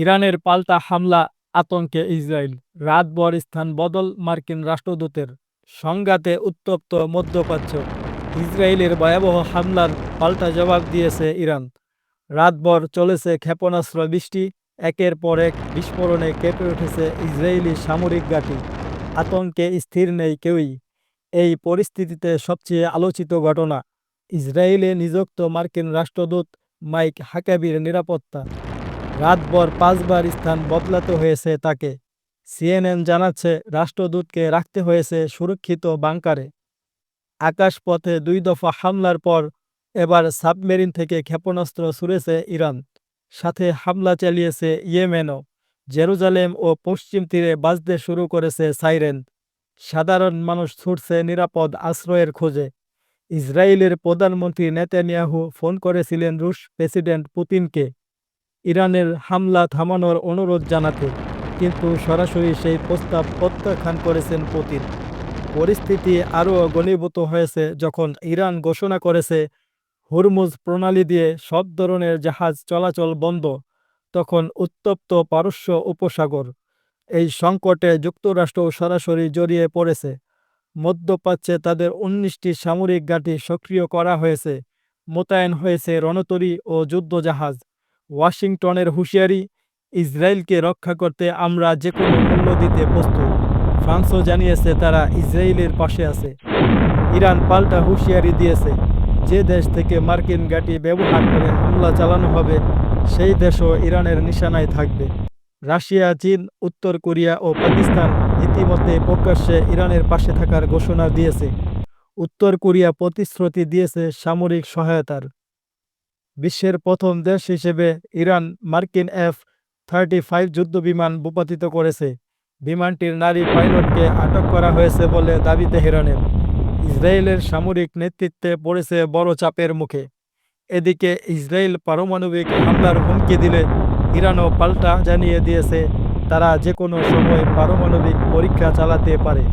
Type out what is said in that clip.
ইরানের পাল্টা হামলা, আতঙ্কে ইসরায়েল। রাতভর স্থান বদল মার্কিন রাষ্ট্রদূতের। সংঘাতে উত্তপ্ত মধ্যপ্রাচ্য। ইসরায়েলের ভয়াবহ হামলার পাল্টা জবাব দিয়েছে ইরান। রাতভর চলেছে ক্ষেপণাস্ত্র বৃষ্টি। একের পর এক বিস্ফোরণে কেঁপে উঠেছে ইসরায়েলি সামরিক ঘাঁটি। আতঙ্কে স্থির নেই কেউই। এই পরিস্থিতিতে সবচেয়ে আলোচিত ঘটনা, ইসরায়েলে নিযুক্ত মার্কিন রাষ্ট্রদূত মাইক হাকাবির নিরাপত্তা। রাতভর পাঁচবার স্থান বদলাতে হয়েছে তাকে। সিএনএন জানাচ্ছে, রাষ্ট্রদূতকে রাখতে হয়েছে সুরক্ষিত বাংকারে। আকাশপথে দুই দফা হামলার পর এবার সাবমেরিন থেকে ক্ষেপণাস্ত্র ছুড়েছে ইরান। সাথে হামলা চালিয়েছে ইয়েমেনও। জেরুজালেম ও পশ্চিম তীরে বাজতে শুরু করেছে সাইরেন। সাধারণ মানুষ ছুটছে নিরাপদ আশ্রয়ের খোঁজে। ইসরায়েলের প্রধানমন্ত্রী নেতানিয়াহু ফোন করেছিলেন রুশ প্রেসিডেন্ট পুতিনকে। ইরানের হামলা থামানোর অনুরোধ জানাতে, কিন্তু সরাসরি সেই প্রস্তাব প্রত্যাখ্যান করেছেন পুতিন। পরিস্থিতি আরও গণীভূত হয়েছে যখন ইরান ঘোষণা করেছে, হুরমুজ প্রণালী দিয়ে সব ধরনের জাহাজ চলাচল বন্ধ, তখন উত্তপ্ত পারস্য উপসাগর। এই সংকটে যুক্তরাষ্ট্র সরাসরি জড়িয়ে পড়েছে। মধ্যপ্রাচ্যে তাদের উনিশটি সামরিক ঘাঁটি সক্রিয় করা হয়েছে, মোতায়েন হয়েছে রণতরী ও যুদ্ধজাহাজ। ওয়াশিংটনের হুঁশিয়ারি, ইসরায়েলকে রক্ষা করতে আমরা যে কোনো মূল্য দিতে প্রস্তুত। ফ্রান্সও জানিয়েছে তারা ইসরায়েলের পাশে আছে। ইরান পাল্টা হুঁশিয়ারি দিয়েছে। যে দেশ থেকে মার্কিন ঘাঁটি ব্যবহার করে হামলা চালানো হবে, সেই দেশও ইরানের নিশানায় থাকবে। রাশিয়া, চীন, উত্তর কোরিয়া ও পাকিস্তান ইতিমধ্যে প্রকাশ্যে ইরানের পাশে থাকার ঘোষণা দিয়েছে। উত্তর কোরিয়া প্রতিশ্রুতি দিয়েছে সামরিক সহায়তার। বিশ্বের প্রথম দেশ হিসেবে ইরান মার্কিন এফ থার্টি ফাইভ যুদ্ধবিমান ভূপাতিত করেছে। বিমানটির নারী পাইলটকে আটক করা হয়েছে বলে দাবি তেহরানের ইসরায়েলের সামরিক নেতৃত্বে পড়েছে বড় চাপের মুখে। এদিকে ইসরায়েল পারমাণবিক হামলার হুমকি দিলে ইরানও পাল্টা জানিয়ে দিয়েছে, তারা যে কোনো সময় পারমাণবিক পরীক্ষা চালাতে পারে।